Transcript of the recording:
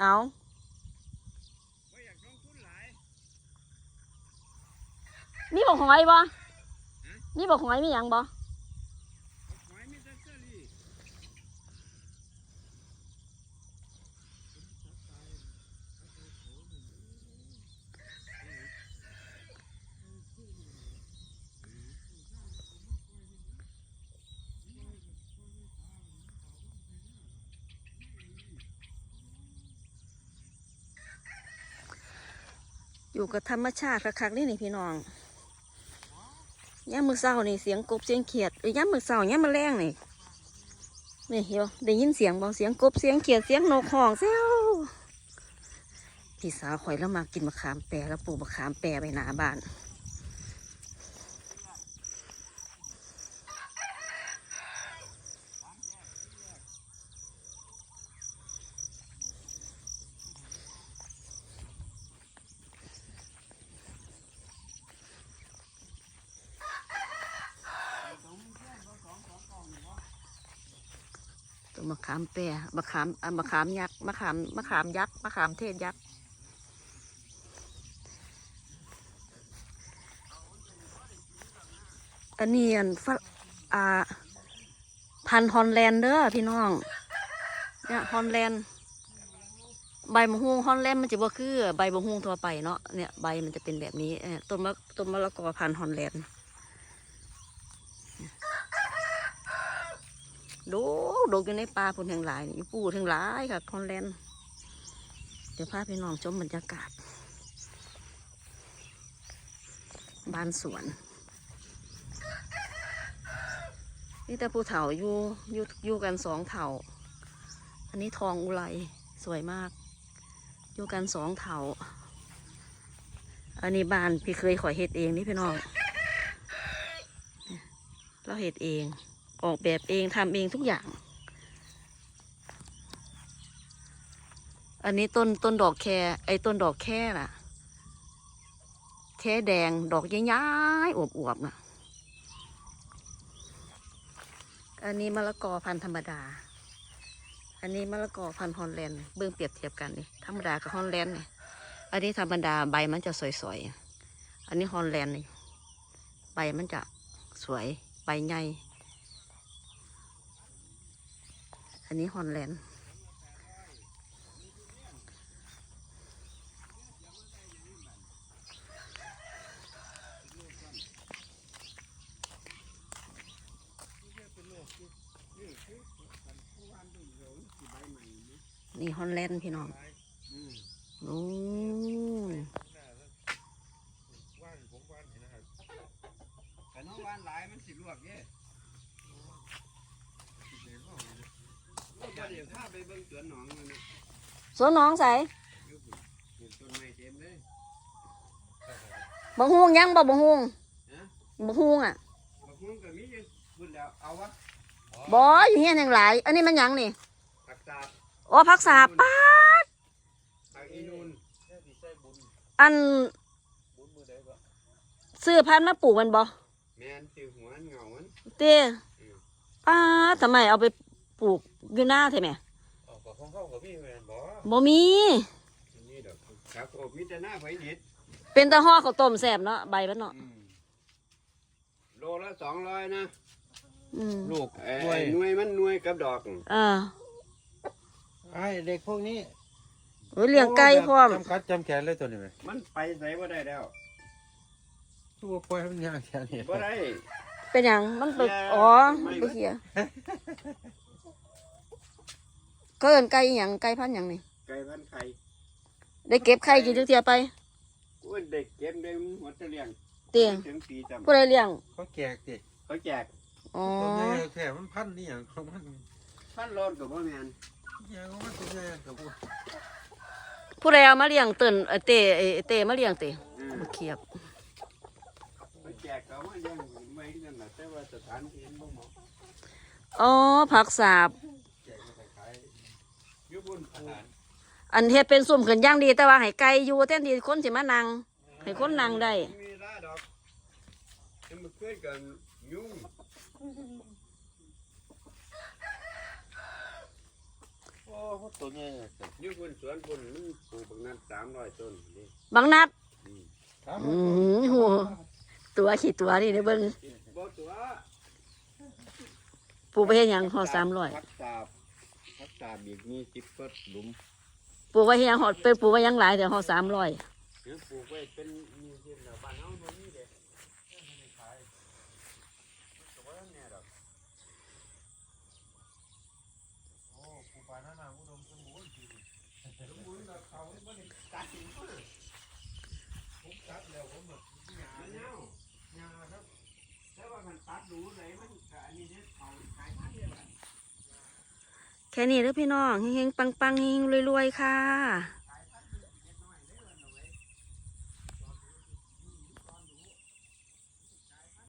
เอาบ่อยากลงทุนหลายมีบอกหอยบ่มีบอกหอยมีหยังบ่ เอาหอยมีแต่เชอรี่ อยู่กับธรรมชาติคักๆนี่นี่พี่น้องย่ามมือเศร้านี่เสียงกบเสียงเขียดเอ้ยย่ามมือเศร้าย่ามมือแรงนี่นี่เฮียวได้ยินเสียงบ่เสียงกบเสียงเขียดเสียงนกห้องเซลพี่สาวข่อยแล้วมากินมะขามแปรแล้วปลูกมะขามแปรไปหนาบ้าน ตัวมะขามแปรมะขามอะมะขามยักษ์มะขามมะขามยักษ์มะขามเทศยักษ์อันนี้อันฝอ่าพันธุ์ฮอลแลนเด้อพี่น้องเนี่ยฮอลแลนใบมะฮุงฮอลแลนมันจะบ่คือ ใบมะฮุงทั่วไปเนาะเนี่ยใบมันจะเป็นแบบนี้ต้นมะต้นมะละกอพันธุ์ฮอลแลนด์ ดูดูอยู่ในป่าพุ่นแห่งหลายนี่อยู่ปูทั้งหลายค่ะคอนแลนเดี๋ยวพาพี่น้องชมบรรยากาศบ้านสวนนี่แต่ผู้เฒ่าอยู่อยู่อยู่กันสองเฒ่าอันนี้ทองอุไรสวยมาก อยู่กันสองเฒ่าอันนี้บ้านพี่เคยขอยเฮ็ดเองนี่พี่น้องเราเฮ็ดเองออกแบบเองทำเองทุกอย่าง อันนี้ต้นต้นดอกแคไอ้ต้นดอกแค่น่ะ แค่แดงดอกย้ายๆอวบๆน่ะ อันนี้มะละกอพันธุ์ธรรมดา อันนี้มะละกอพันธุ์ฮอลแลนด์เบื้องเปรียบเทียบกันนี่ธรรมดากับฮอลแลนด์นี่อันนี้ธรรมดาใบมันจะสวยๆ อันนี้ฮอลแลนด์นี่ใบมันจะสวยใบใหญ่ อันนี้ฮอลแลนด์ นี่ฮอลแลนด์พี่น้องอืมโอ้ว่านผมว่านเห็นนะครับแต่น้องว่านหลายมันสิลวกเด้เดี๋ยวก็เดี๋ยวพาไปเบิ่งสวนหนองมันนะสวนน้องใส่อยู่พุ่นเห็นต้นไม้เต็มเลยบังฮวงยังบ่บังฮวงฮะบังฮวงอะบักมุ้งก็มีอยู่พุ่นแล้วเอาวะบ่อยู่เฮียนแห่งหลาย อันนี้มันหยังนี่ผักสาบ อ๋อพักษาป้าดผักอีนูนอันซื้อพันธุ์มาปลูกมันบ่แม่นสิหัวเหงามันเต้ป้าดทำไมเอาไปปลูกอยู่หน้าใช่ไหมออกกับของเข้ากับพี่แม่นบ่บ่มีนี่ดอกครับโอ้มีแต่หน้าไผเด็ดเป็นตะห่อข้าวต้มแซ่บเนาะใบมันเนาะอืมโลละสองร้อยนะ อืมลูกไอ้ไอ้หน่วยมันหน่วยกับดอกอ่า ไอ้เด็กพวกนี้โอ้ยเลี้ยงไก่พร้อม จำกัดจำแขนเลยตัวนี้ไหมมันไปไหนบ่ได้แล้วตัวปล่อยมันยางแขนนี่บ่ได้เป็นหยังมันไปอ๋อมันไปเหียก็เอินไก่หยังไก่พันธุ์หยังนี่ ไก่พันไข่ได้เก็บไข่กินทุกเทียไป กูเด็กเก็บได้หมดจะเลี้ยงเตียงถึงปีจำผู้ใดเลี้ยง เขาแจกดิเขาแจกอ๋อตัวใหญ่แค่มันพันนี่อย่างของมันพันโลนกับบ่แม่น ผู้ใดเอามาเลี้ยงเตื่นเอ่อเตเอ่อเตมาเลี้ยงเตอืมาเขียบเขาแจกเขามายังไม่นั่นนะแต่ว่าสถานที่บ่เหมาะอ๋อผักสาบ แจกมาขายอยู่บนอาหารอันเฮ็ดเป็นสุ่มขึ้นอย่างดีแต่ว่าให้ไก่อยู่แทนที่คนสิมานั่งให้คนนั่งได้ มีลาดอกจะมาขึ้นกันยุ่งโอ้ มัน ตัวใหญ่แต่อยุ่บนสวนบนมันปลูกบางนั้นสามร้อยต้นนี่บางนัดอืมอืมโหตัวขี้ตัวนี่เด้อเบิ่งบ่ตัวปลูกไปเฮ็ดหยังหอดสามร้อยพักตาบพักตาบอีกมีสิบเปิดหลุมปลูกไว้เฮ็ดหยังหอดเป็นปลูกไว้หยังหลายแต่หอดสามร้อย หรือปลูกไว้เป็นมีเช่นบ้านเฮาบ่มีเด้ก็บ่แน่ดอก โอ้ปูปลาหน้าหนาอุดมสมบูรณ์จริงสมบูรณ์กับเขาไม่ได้ตัดทิ้งเพิ่นผมตัดแล้วผมแบบหยาเน่าหยาครับแต่ว่ามันตัดดูไหนมันก็อันนี้เนี่ยเขาขายพันเลยว่ะ แค่นี้เด้อพี่น้องเฮงๆปังๆเฮงๆรวยๆค่ะ